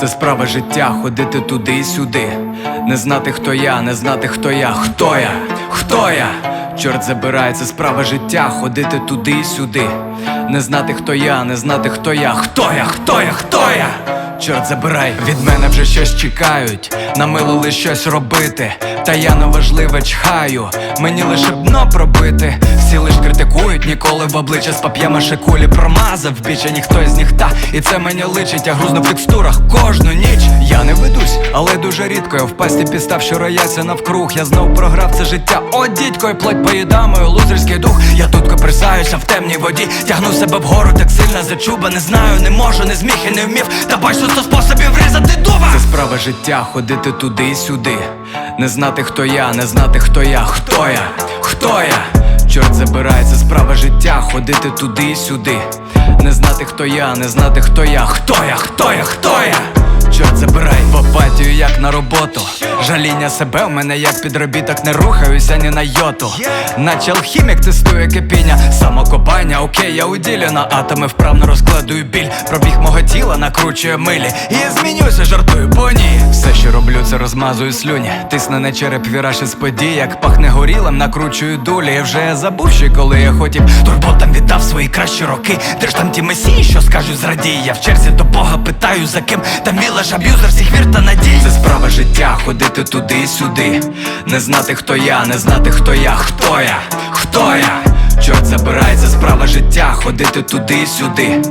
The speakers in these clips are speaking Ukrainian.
Це справа життя, ходити туди і сюди. Не знати, хто я, не знати, хто я, хто я, хто я. Чорт забирає, це справа життя, ходити туди і сюди. Не знати, хто я, не знати, хто я, хто я, хто я, хто я. Чорт забирай, від мене вже щось чекають, намилили щось робити, та я неважливе чхаю, мені лише дно пробити. Всі лиш критикують, ніколи в обличчя з пап'ємаши кулі промазав. Біча ніхто із ніхта, і це мені личить, я грузно в текстурах кожну але дуже рідко я в пасті підстав, що рояться навкруг. Я знов програв це життя. О, дідько, і плоть поїдамою, лузерський дух. Я тут коприсаюся в темній воді, тягну себе вгору так сильно зачуба. Не знаю, не можу, не зміг і не вмів. Та бачу сто способів врізати дуба. Це справа життя, ходити туди і сюди. Не знати, хто я, не знати, хто я, хто я, хто я. Чорт забирає, це справа життя, ходити туди і сюди. Не знати, хто я, не знати, хто я, хто я, хто я, хто я. Чорт забирай в апатію, як на роботу. Жаління себе в мене як підробіток, не рухаюся ні на йоту. Наче алхімік тестує кипіння, самокопання, окей, я уділена, атоми вправно розкладую біль. Пробіг мого тіла накручує милі. І змінюся, жартую, бо ні. Все, що роблю, це розмазую слюні. Тисне на череп віраж із подій, як пахне горілим, накручую дулі. І вже забув ще, коли я хотів. Турботам віддав свої кращі роки. Де ж там ті месії, що скажуть зрадій? Я в черзі до Бога питаю за ким. Та мій лиш аб'юзер всіх вір та надій. Це справа життя, ходити туди, сюди. Не знати, хто я, не знати, хто я, хто я, хто я. Чорт забирає, це справа життя, ходити туди, сюди.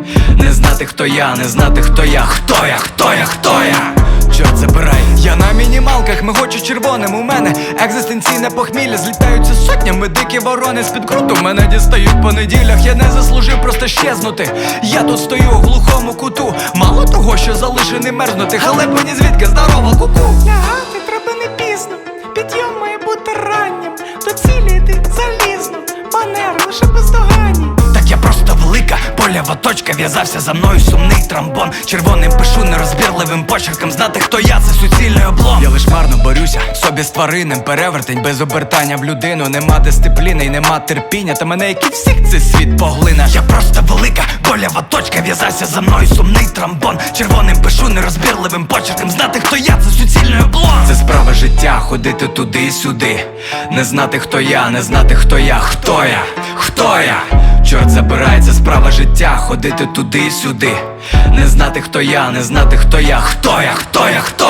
Не знати, хто я, не знати, хто я, хто я, хто я, хто я. Чорт забирай, я на мінімалках, мигочу червоним. У мене екзистенційне похмілля, злітаються сотнями дикі ворони. З-під круту мене дістають по неділях. Я не заслужив просто щезнути. Я тут стою у глухому куту. Мало того, що залишений мерзнути, але мені звідки? Здорова куку. Лягати треба не пізно, підйом має бути раннім, до цілі йти залізно, манери лише я просто велика полява точка в'язався за мною сумний трамбон. Червоним пишу нерозбірливим почерком. Знати, хто я, це суцільний облом. Я лиш марно борюся собі з тваринним перевертень без обертання в людину. Нема дисципліни і нема терпіння. Та мене як і всіх цей світ поглине. Я просто велика полява точка в'язався за мною сумний трамбон. Червоним пишу нерозбірливим почерком. Знати, хто я, це суцільний облом. Це справа життя, ходити туди і сюди. Не знати, хто я, не знати, хто я, хто я, хто я. Чорт забирається, справа життя, ходити туди сюди. Не знати, хто я, не знати, хто я, хто я, хто я, хто.